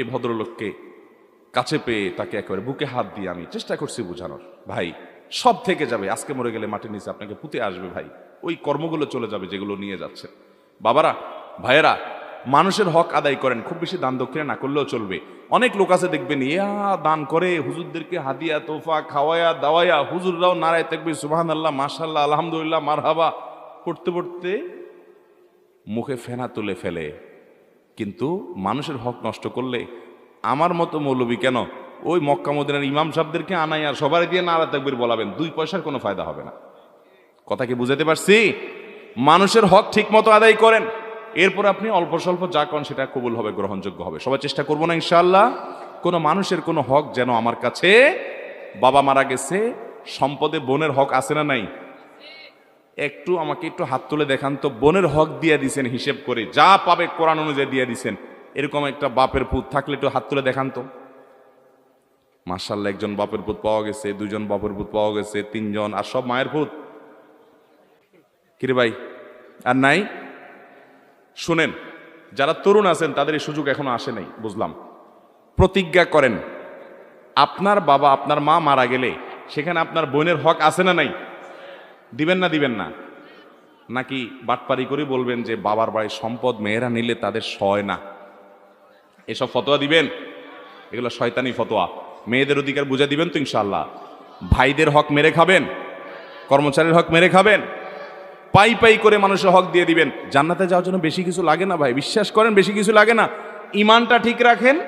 এই ভদ্রলোককে কাছে পেয়ে তাকে একেবারে বুকে হাত দিয়ে আমি চেষ্টা করছি বোঝানোর। ভাই, সব থেকে যাবে, আজকে মরে গেলে মাটির নিচে আপনাকে পুঁতে আসবে ভাই। ওই কর্মগুলো চলে যাবে যেগুলো নিয়ে যাচ্ছে। বাবারা, ভাইয়েরা, মানুষের হক আদায় করেন, খুব বেশি দান দক্ষিণা না করলেও চলবে। অনেক লোক আছে দেখবেন, ইয়া, দান করে, হুজুরদেরকে হাদিয়া, তোফা, খাওয়ায়া, দাওয়ায়া, হুজুররাও নারায় থাকবে সুবাহান আল্লাহ মাশাল্লাহ আলহামদুলিল্লাহ, মারহাবা। পড়তে পড়তে মুখে ফেনা তুলে ফেলে কিন্তু মানুষের হক নষ্ট করলে আমার মতো মৌলবী কেন? ওই মক্কা মদিনার ইমাম সাহেবদেরকে আনাই আর সবাই দিয়ে নারা তাকবির বলাবেন, দুই পয়সার কোনো ফায়দা হবে না। কথা কি বুঝাতে পারছি? মানুষের হক ঠিক মতো আদায় করেন, এরপর আপনি অল্প স্বল্প যা করেন সেটা কবুল হবে, গ্রহণযোগ্য হবে। সবাই চেষ্টা করব না ইনশাল্লাহ কোনো মানুষের কোনো হক যেন আমার কাছে বাবা মারা গেছে, সম্পদে বোনের হক আছে না নাই? একটু আমাকে একটু হাত তুলে দেখান তো, বোনের হক দিয়ে দিছেন, হিসেব করে। যা পাবে কোরআন অনুযায়ী দিয়ে দিছেন। এরকম একটা বাপের পুত থাকলে একটু হাত তুলে দেখান তো। মার্শাল্লাহ একজন বাপের পুত পাওয়া গেছে দুজন বাপের পুত পাওয়া গেছে, তিনজন, আর সব মায়ের পুত। কিরে ভাই, আর নাই? শুনেন, যারা তরুণ আছেন, তাদের এই সুযোগ এখনও আসে নাই, বুঝলাম। প্রতিজ্ঞা করেন, আপনার বাবা, আপনার মা মারা গেলে, সেখানে আপনার বোনের হক আছে না নাই? দিবেন না দিবেন না। নাকি বাটপারি করে বলবেন যে, বাবার বাড়ির সম্পদ মেয়েরা নিলে তাদের সয় না। এসব ফতোয়া দিবেন? এগুলো শয়তানি ফতোয়া। মেয়েদের অধিকার বুঝে দিবেন তো ইনশাল্লাহ ভাইদের হক মেরে খাবেন? কর্মচারীর হক মেরে খাবেন? পাই পাই করে মানুষের হক দিয়ে দিবেন। জান্নাতে যাওয়ার জন্য বেশি কিছু লাগে না ভাই? বিশ্বাস করেন, বেশি কিছু লাগে না। ইমানটা ঠিক রাখেন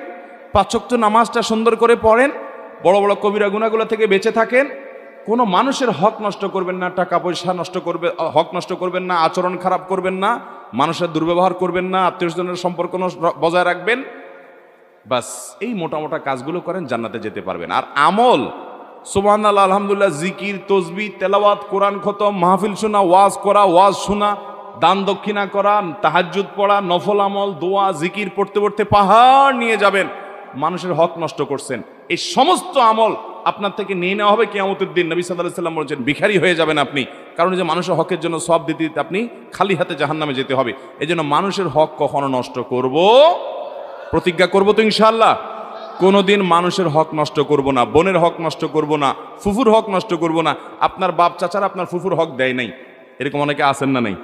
পাঁচক্ত নামাজটা সুন্দর করে পড়েন, বড় বড় কবিরা গুণাগুলো থেকে বেঁচে থাকেন কোনো মানুষের হক নষ্ট করবেন না, টাকা পয়সা নষ্ট করবে হক নষ্ট করবেন না, আচরণ খারাপ করবেন না, মানুষের দুর্ব্যবহার করবেন না আত্মীয় স্বজনের সম্পর্ক বজায় রাখবেন, বাস এই মোটা মোটা কাজগুলো করেন, জান্নাতে যেতে পারবেন। আর আমল সোবান আল্লাহ আলহামদুলিল্লাহ, জিকির, তসবি, তেলাওয়াত, কোরআন খতম, মাহফিল শোনা, ওয়াজ করা, ওয়াজ শোনা, দান দক্ষিণা করা, তাহাজ্জুদ পড়া, নফল আমল, দোয়া, জিকির পড়তে পড়তে পাহাড় নিয়ে যাবেন। মানুষের হক নষ্ট করছেন। এই সমস্ত আমল আপনার থেকে নিয়ে নেওয়া হবে কেয়ামতের দিন। নবী সাল্লাহ সাল্লাম বলছেন, ভিখারি হয়ে যাবেন আপনি। কারণ যে মানুষের হকের জন্য সব দিতে দিতে আপনি খালি হাতে জাহান্নামে যেতে হবে। এই জন্য মানুষের হক কখনো নষ্ট করব, প্রতিজ্ঞা করব তো ইনশাল্লাহ কোনো দিন মানুষের হক নষ্ট করব না, বোনের হক নষ্ট করব না, ফুফুর হক নষ্ট করব না। আপনার বাপ চাচারা আপনার ফুফুর হক দেয় নাই। এরকম অনেকে আসেন না নাই?